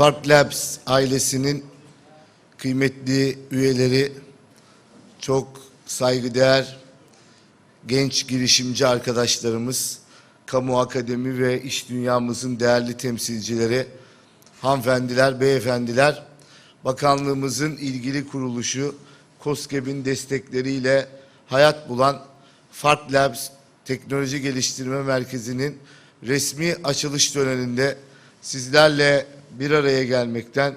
Fark Labs ailesinin kıymetli üyeleri, çok saygıdeğer genç girişimci arkadaşlarımız, kamu akademi ve iş dünyamızın değerli temsilcileri, hanımefendiler, beyefendiler, bakanlığımızın ilgili kuruluşu, COSGAP'in destekleriyle hayat bulan Fark Labs Teknoloji Geliştirme Merkezi'nin resmi açılış töreninde sizlerle bir araya gelmekten,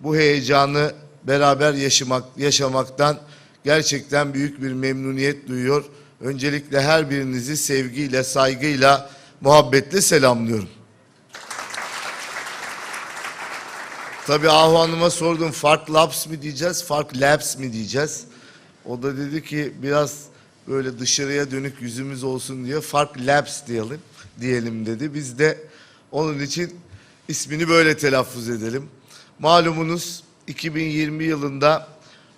bu heyecanı beraber yaşamak, yaşamaktan gerçekten büyük bir memnuniyet duyuyor. Öncelikle her birinizi sevgiyle, saygıyla, muhabbetle selamlıyorum. Tabii Ahu Hanım'a sordum Fark Labs mi diyeceğiz, Fark Labs mi diyeceğiz? O da dedi ki biraz böyle dışarıya dönük yüzümüz olsun diye Fark Labs diyelim, diyelim dedi. Biz de onun için ismini böyle telaffuz edelim. Malumunuz 2020 yılında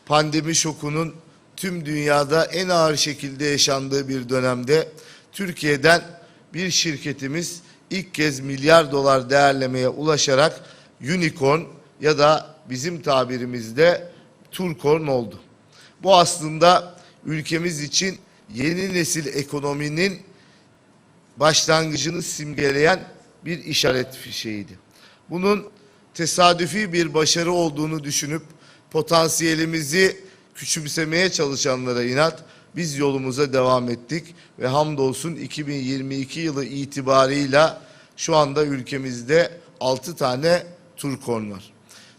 pandemi şokunun tüm dünyada en ağır şekilde yaşandığı bir dönemde Türkiye'den bir şirketimiz ilk kez milyar dolar değerlemeye ulaşarak unicorn ya da bizim tabirimizde turkorn oldu. Bu aslında ülkemiz için yeni nesil ekonominin başlangıcını simgeleyen bir işaret fişeğiydi. Bunun tesadüfi bir başarı olduğunu düşünüp potansiyelimizi küçümsemeye çalışanlara inat biz yolumuza devam ettik ve hamdolsun 2022 yılı itibarıyla şu anda ülkemizde 6 tane turkon var.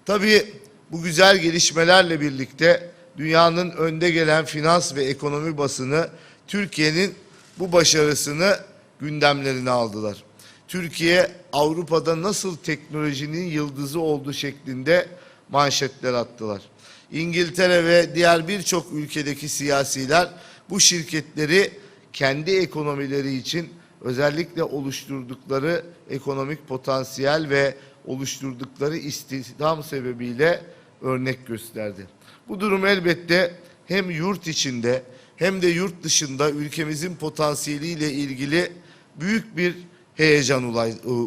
Tabii bu güzel gelişmelerle birlikte dünyanın önde gelen finans ve ekonomi basını Türkiye'nin bu başarısını gündemlerine aldılar. Türkiye Avrupa'da nasıl teknolojinin yıldızı oldu şeklinde manşetler attılar. İngiltere ve diğer birçok ülkedeki siyasiler bu şirketleri kendi ekonomileri için özellikle oluşturdukları ekonomik potansiyel ve oluşturdukları istihdam sebebiyle örnek gösterdi. Bu durum elbette hem yurt içinde hem de yurt dışında ülkemizin potansiyeliyle ilgili büyük bir heyecan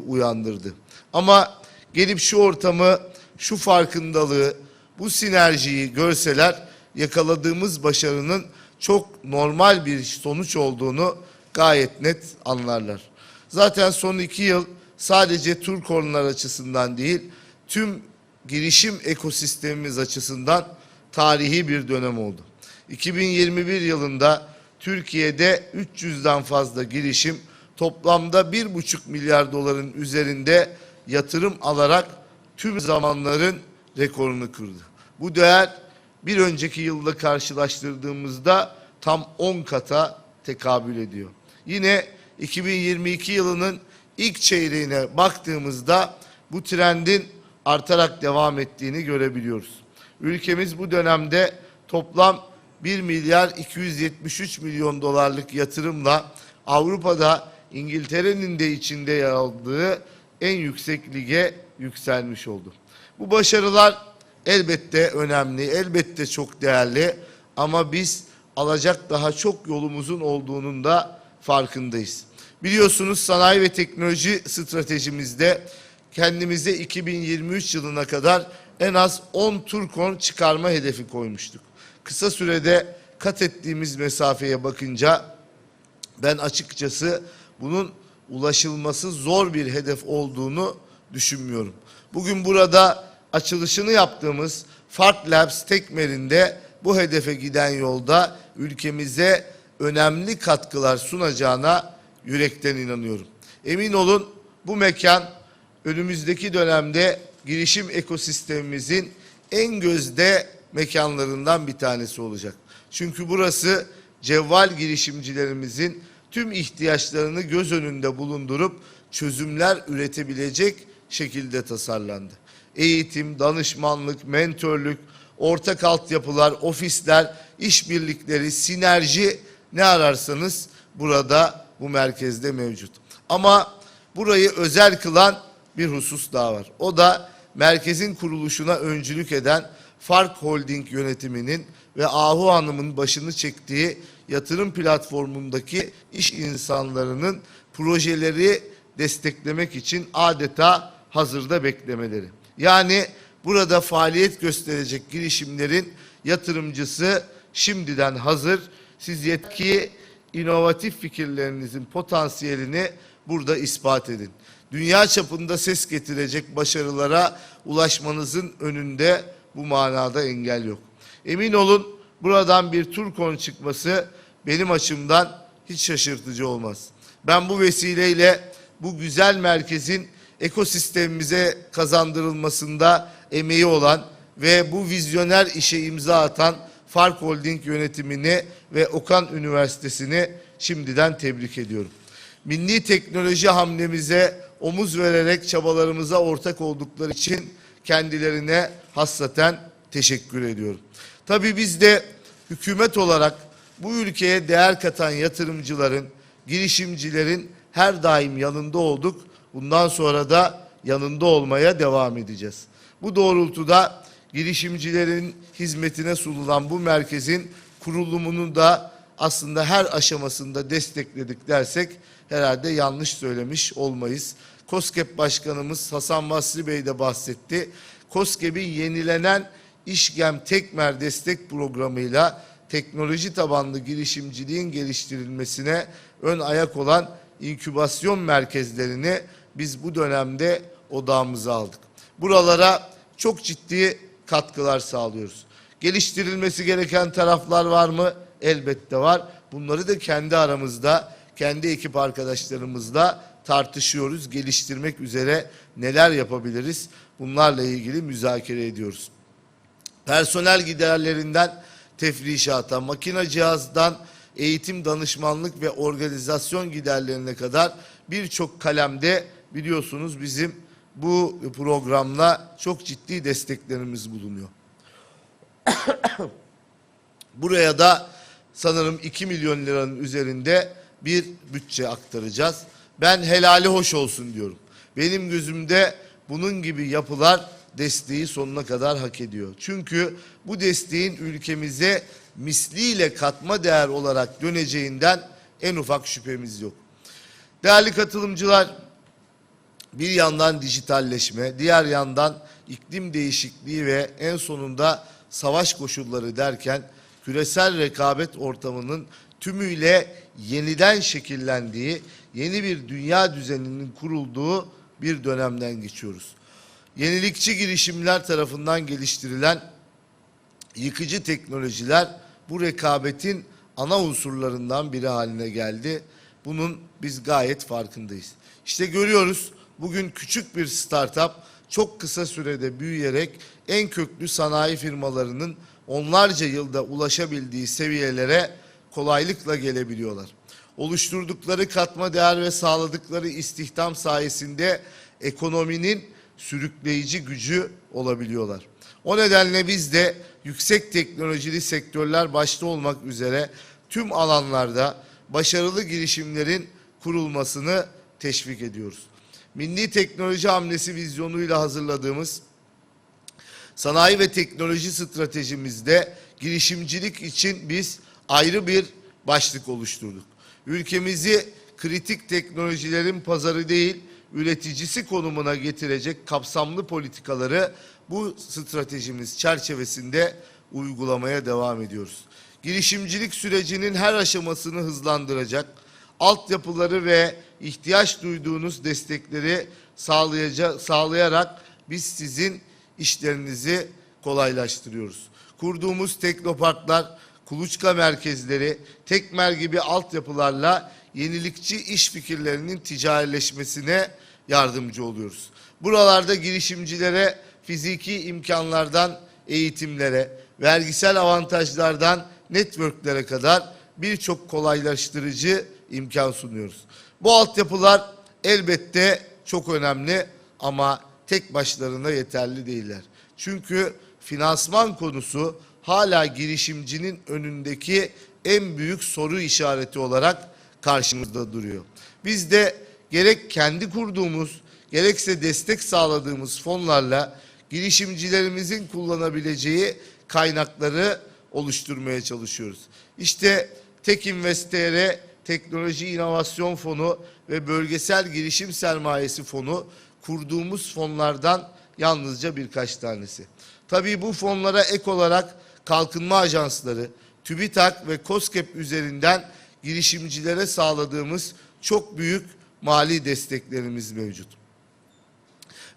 uyandırdı. Ama gelip şu ortamı, şu farkındalığı, bu sinerjiyi görseler yakaladığımız başarının çok normal bir sonuç olduğunu gayet net anlarlar. Zaten son iki yıl sadece Turkornlar açısından değil, tüm girişim ekosistemimiz açısından tarihi bir dönem oldu. 2021 yılında Türkiye'de 300'den fazla girişim toplamda 1,5 milyar doların üzerinde yatırım alarak tüm zamanların rekorunu kırdı. Bu değer bir önceki yılla karşılaştırdığımızda tam 10 kata tekabül ediyor. Yine 2022 yılının ilk çeyreğine baktığımızda bu trendin artarak devam ettiğini görebiliyoruz. Ülkemiz bu dönemde toplam 1 milyar 273 milyon dolarlık yatırımla Avrupa'da İngiltere'nin de içinde yer aldığı en yüksek lige yükselmiş oldu. Bu başarılar elbette önemli, elbette çok değerli ama biz alacak daha çok yolumuzun olduğunun da farkındayız. Biliyorsunuz sanayi ve teknoloji stratejimizde kendimize 2023 yılına kadar en az 10 Turkon çıkarma hedefi koymuştuk. Kısa sürede kat ettiğimiz mesafeye bakınca ben açıkçası bunun ulaşılması zor bir hedef olduğunu düşünmüyorum. Bugün burada açılışını yaptığımız Fark Labs Tekmer'inde bu hedefe giden yolda ülkemize önemli katkılar sunacağına yürekten inanıyorum. Emin olun bu mekan önümüzdeki dönemde girişim ekosistemimizin en gözde mekanlarından bir tanesi olacak. Çünkü burası cevval girişimcilerimizin tüm ihtiyaçlarını göz önünde bulundurup çözümler üretebilecek şekilde tasarlandı. Eğitim, danışmanlık, mentörlük, ortak altyapılar, ofisler, işbirlikleri, sinerji ne ararsanız burada bu merkezde mevcut. Ama burayı özel kılan bir husus daha var. O da merkezin kuruluşuna öncülük eden Fark Holding yönetiminin ve Ahu Hanım'ın başını çektiği yatırım platformundaki iş insanlarının projeleri desteklemek için adeta hazırda beklemeleri. Yani burada faaliyet gösterecek girişimlerin yatırımcısı şimdiden hazır. Siz yetki, inovatif fikirlerinizin potansiyelini burada ispat edin. Dünya çapında ses getirecek başarılara ulaşmanızın önünde bu manada engel yok. Emin olun buradan bir Turkon çıkması benim açımdan hiç şaşırtıcı olmaz. Ben bu vesileyle bu güzel merkezin ekosistemimize kazandırılmasında emeği olan ve bu vizyoner işe imza atan Fark Holding yönetimini ve Okan Üniversitesi'ni şimdiden tebrik ediyorum. Milli teknoloji hamlemize omuz vererek çabalarımıza ortak oldukları için kendilerine hassaten teşekkür ediyorum. Tabii biz de hükümet olarak bu ülkeye değer katan yatırımcıların, girişimcilerin her daim yanında olduk. Bundan sonra da yanında olmaya devam edeceğiz. Bu doğrultuda girişimcilerin hizmetine sunulan bu merkezin kurulumunu da aslında her aşamasında destekledik dersek herhalde yanlış söylemiş olmayız. KOSGEB Başkanımız Hasan Basri Bey de bahsetti. KOSGEB'in yenilenen İşgem Tekmer Destek Programı'yla teknoloji tabanlı girişimciliğin geliştirilmesine ön ayak olan inkübasyon merkezlerini biz bu dönemde odağımıza aldık. Buralara çok ciddi katkılar sağlıyoruz. Geliştirilmesi gereken taraflar var mı? Elbette var. Bunları da kendi aramızda, kendi ekip arkadaşlarımızla tartışıyoruz. Geliştirmek üzere neler yapabiliriz? Bunlarla ilgili müzakere ediyoruz. Personel giderlerinden tefrişata, makine cihazdan eğitim danışmanlık ve organizasyon giderlerine kadar birçok kalemde biliyorsunuz bizim bu programla çok ciddi desteklerimiz bulunuyor. Buraya da sanırım 2 milyon liranın üzerinde bir bütçe aktaracağız. Ben helali hoş olsun diyorum. Benim gözümde bunun gibi yapılar desteği sonuna kadar hak ediyor. Çünkü bu desteğin ülkemize misliyle katma değer olarak döneceğinden en ufak şüphemiz yok. Değerli katılımcılar, bir yandan dijitalleşme, diğer yandan iklim değişikliği ve en sonunda savaş koşulları derken küresel rekabet ortamının tümüyle yeniden şekillendiği, yeni bir dünya düzeninin kurulduğu bir dönemden geçiyoruz. Yenilikçi girişimler tarafından geliştirilen yıkıcı teknolojiler bu rekabetin ana unsurlarından biri haline geldi. Bunun biz gayet farkındayız. İşte görüyoruz bugün küçük bir startup çok kısa sürede büyüyerek en köklü sanayi firmalarının onlarca yılda ulaşabildiği seviyelere kolaylıkla gelebiliyorlar. Oluşturdukları katma değer ve sağladıkları istihdam sayesinde ekonominin sürükleyici gücü olabiliyorlar. O nedenle biz de yüksek teknolojili sektörler başta olmak üzere tüm alanlarda başarılı girişimlerin kurulmasını teşvik ediyoruz. Milli Teknoloji Hamlesi vizyonuyla hazırladığımız sanayi ve teknoloji stratejimizde girişimcilik için biz ayrı bir başlık oluşturduk. Ülkemizi kritik teknolojilerin pazarı değil, üreticisi konumuna getirecek kapsamlı politikaları bu stratejimiz çerçevesinde uygulamaya devam ediyoruz. Girişimcilik sürecinin her aşamasını hızlandıracak, altyapıları ve ihtiyaç duyduğunuz destekleri sağlayarak biz sizin işlerinizi kolaylaştırıyoruz. Kurduğumuz teknoparklar, kuluçka merkezleri, tekmer gibi altyapılarla yenilikçi iş fikirlerinin ticarileşmesine yardımcı oluyoruz. Buralarda girişimcilere fiziki imkanlardan eğitimlere, vergisel avantajlardan networklere kadar birçok kolaylaştırıcı imkan sunuyoruz. Bu altyapılar elbette çok önemli ama tek başlarına yeterli değiller. Çünkü finansman konusu hala girişimcinin önündeki en büyük soru işareti olarak karşımızda duruyor. Biz de gerek kendi kurduğumuz gerekse destek sağladığımız fonlarla girişimcilerimizin kullanabileceği kaynakları oluşturmaya çalışıyoruz. İşte Tek Invest TR Teknoloji İnovasyon Fonu ve Bölgesel Girişim Sermayesi Fonu kurduğumuz fonlardan yalnızca birkaç tanesi. Tabii bu fonlara ek olarak kalkınma ajansları, TÜBİTAK ve KOSGEB üzerinden girişimcilere sağladığımız çok büyük mali desteklerimiz mevcut.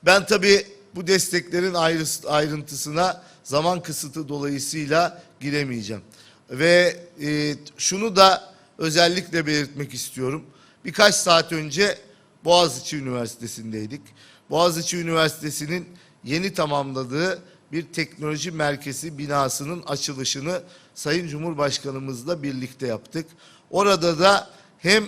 Ben tabii bu desteklerin ayrı- ayrıntısına zaman kısıtı dolayısıyla giremeyeceğim. Ve e, şunu da özellikle belirtmek istiyorum. Birkaç saat önce Boğaziçi Üniversitesi'ndeydik. Boğaziçi Üniversitesi'nin yeni tamamladığı bir teknoloji merkezi binasının açılışını Sayın Cumhurbaşkanımızla birlikte yaptık. Orada da hem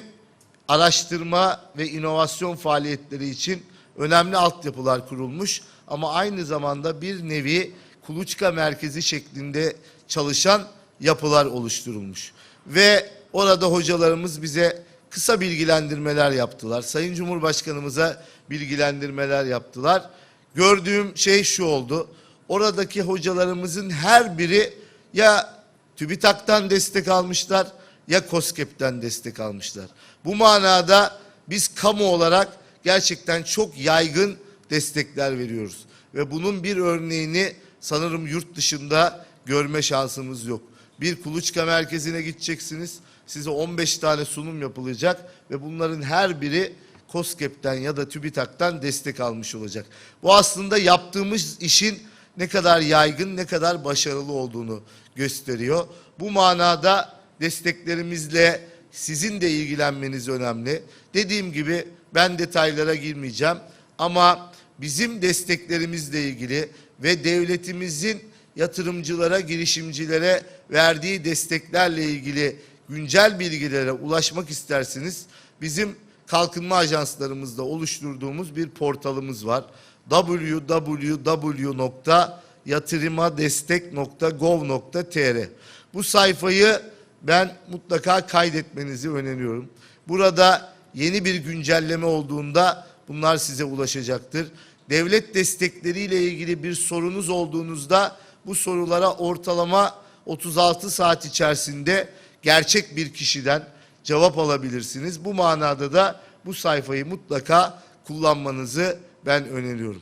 araştırma ve inovasyon faaliyetleri için önemli altyapılar kurulmuş ama aynı zamanda bir nevi kuluçka merkezi şeklinde çalışan yapılar oluşturulmuş. Ve orada hocalarımız bize kısa bilgilendirmeler yaptılar. Sayın Cumhurbaşkanımıza bilgilendirmeler yaptılar. Gördüğüm şey şu oldu. Oradaki hocalarımızın her biri ya TÜBİTAK'tan destek almışlar ya KOSGEB'den destek almışlar. Bu manada biz kamu olarak gerçekten çok yaygın destekler veriyoruz. Ve bunun bir örneğini sanırım yurt dışında görme şansımız yok. Bir kuluçka merkezine gideceksiniz. Size 15 tane sunum yapılacak ve bunların her biri KOSGEB'den ya da TÜBİTAK'tan destek almış olacak. Bu aslında yaptığımız işin ne kadar yaygın, ne kadar başarılı olduğunu gösteriyor. Bu manada desteklerimizle sizin de ilgilenmeniz önemli. Dediğim gibi ben detaylara girmeyeceğim ama bizim desteklerimizle ilgili ve devletimizin yatırımcılara, girişimcilere verdiği desteklerle ilgili güncel bilgilere ulaşmak isterseniz bizim kalkınma ajanslarımızda oluşturduğumuz bir portalımız var. www.yatırımadestek.gov.tr Bu sayfayı ben mutlaka kaydetmenizi öneriyorum. Burada yeni bir güncelleme olduğunda bunlar size ulaşacaktır. Devlet destekleriyle ilgili bir sorunuz olduğunuzda bu sorulara ortalama 36 saat içerisinde gerçek bir kişiden cevap alabilirsiniz. Bu manada da bu sayfayı mutlaka kullanmanızı ben öneriyorum.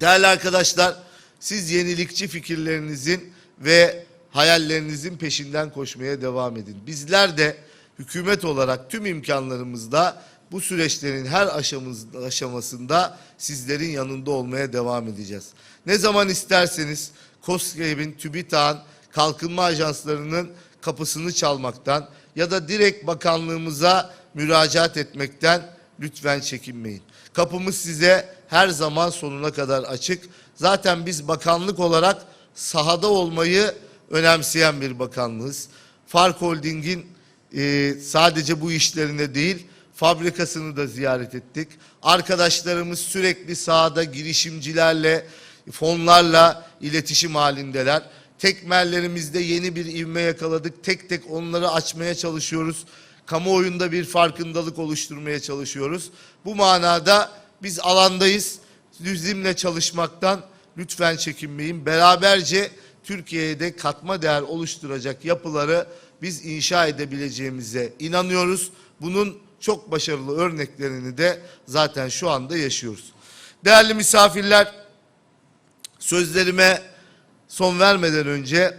Değerli arkadaşlar, siz yenilikçi fikirlerinizin ve hayallerinizin peşinden koşmaya devam edin. Bizler de hükümet olarak tüm imkanlarımızda bu süreçlerin her aşamasında sizlerin yanında olmaya devam edeceğiz. Ne zaman isterseniz KOSGEB'in, TÜBİTAK'ın, kalkınma ajanslarının kapısını çalmaktan ya da direkt bakanlığımıza müracaat etmekten lütfen çekinmeyin. Kapımız size her zaman sonuna kadar açık. Zaten biz bakanlık olarak sahada olmayı önemseyen bir bakanlığız. Fark Holding'in e, sadece bu işlerine değil, fabrikasını da ziyaret ettik. Arkadaşlarımız sürekli sahada girişimcilerle, fonlarla iletişim halindeler. Tekmellerimizde yeni bir ivme yakaladık. Tek tek onları açmaya çalışıyoruz. Kamuoyunda bir farkındalık oluşturmaya çalışıyoruz. Bu manada biz alandayız. Bizimle çalışmaktan lütfen çekinmeyin. Beraberce Türkiye'de katma değer oluşturacak yapıları biz inşa edebileceğimize inanıyoruz. Bunun çok başarılı örneklerini de zaten şu anda yaşıyoruz. Değerli misafirler, sözlerime son vermeden önce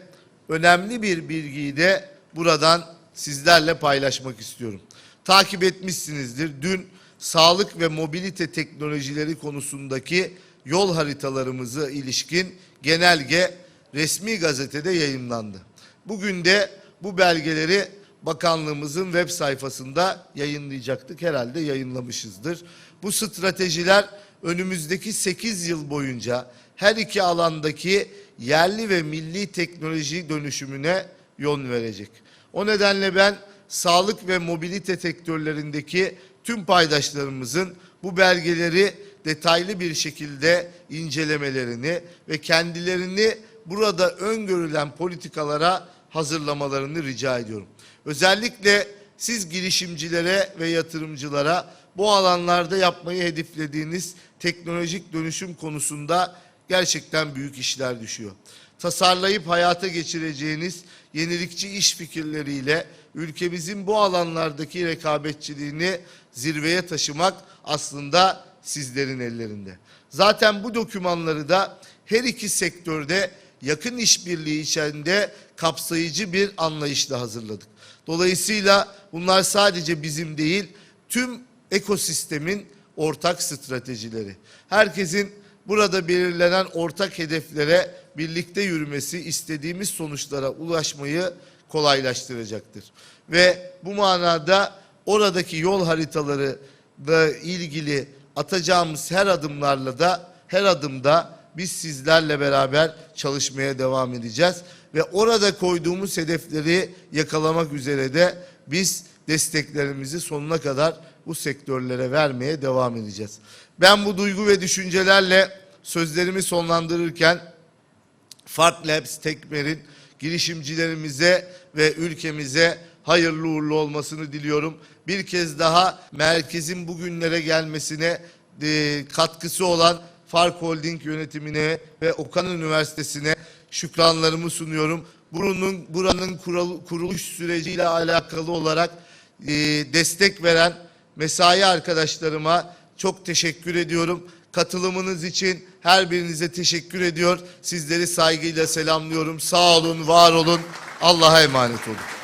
önemli bir bilgiyi de buradan sizlerle paylaşmak istiyorum. Takip etmişsinizdir. Dün sağlık ve mobilite teknolojileri konusundaki yol haritalarımıza ilişkin genelge resmi gazetede yayınlandı. Bugün de bu belgeleri bakanlığımızın web sayfasında yayınlayacaktık. Herhalde yayınlamışızdır. Bu stratejiler önümüzdeki 8 yıl boyunca her iki alandaki yerli ve milli teknoloji dönüşümüne yön verecek. O nedenle ben sağlık ve mobilite sektörlerindeki tüm paydaşlarımızın bu belgeleri detaylı bir şekilde incelemelerini ve kendilerini burada öngörülen politikalara hazırlamalarını rica ediyorum. Özellikle siz girişimcilere ve yatırımcılara bu alanlarda yapmayı hedeflediğiniz teknolojik dönüşüm konusunda gerçekten büyük işler düşüyor. Tasarlayıp hayata geçireceğiniz yenilikçi iş fikirleriyle ülkemizin bu alanlardaki rekabetçiliğini zirveye taşımak aslında sizlerin ellerinde. Zaten bu dokümanları da her iki sektörde yakın işbirliği içinde kapsayıcı bir anlayışla hazırladık. Dolayısıyla bunlar sadece bizim değil, tüm ekosistemin ortak stratejileri. Herkesin burada belirlenen ortak hedeflere birlikte yürümesi, istediğimiz sonuçlara ulaşmayı kolaylaştıracaktır. Ve bu manada oradaki yol haritaları da ilgili atacağımız her adımlarla da her adımda biz sizlerle beraber çalışmaya devam edeceğiz ve orada koyduğumuz hedefleri yakalamak üzere de biz desteklerimizi sonuna kadar bu sektörlere vermeye devam edeceğiz. Ben bu duygu ve düşüncelerle sözlerimi sonlandırırken Fark Labs Tekmer'in girişimcilerimize ve ülkemize hayırlı uğurlu olmasını diliyorum. Bir kez daha merkezin bugünlere gelmesine e, katkısı olan Fark Holding yönetimine ve Okan Üniversitesi'ne şükranlarımı sunuyorum. Buranın, buranın kural- kuruluş süreciyle alakalı olarak e, destek veren mesai arkadaşlarıma çok teşekkür ediyorum. Katılımınız için her birinize teşekkür ediyor. Sizleri saygıyla selamlıyorum. Sağ olun, var olun. Allah'a emanet olun.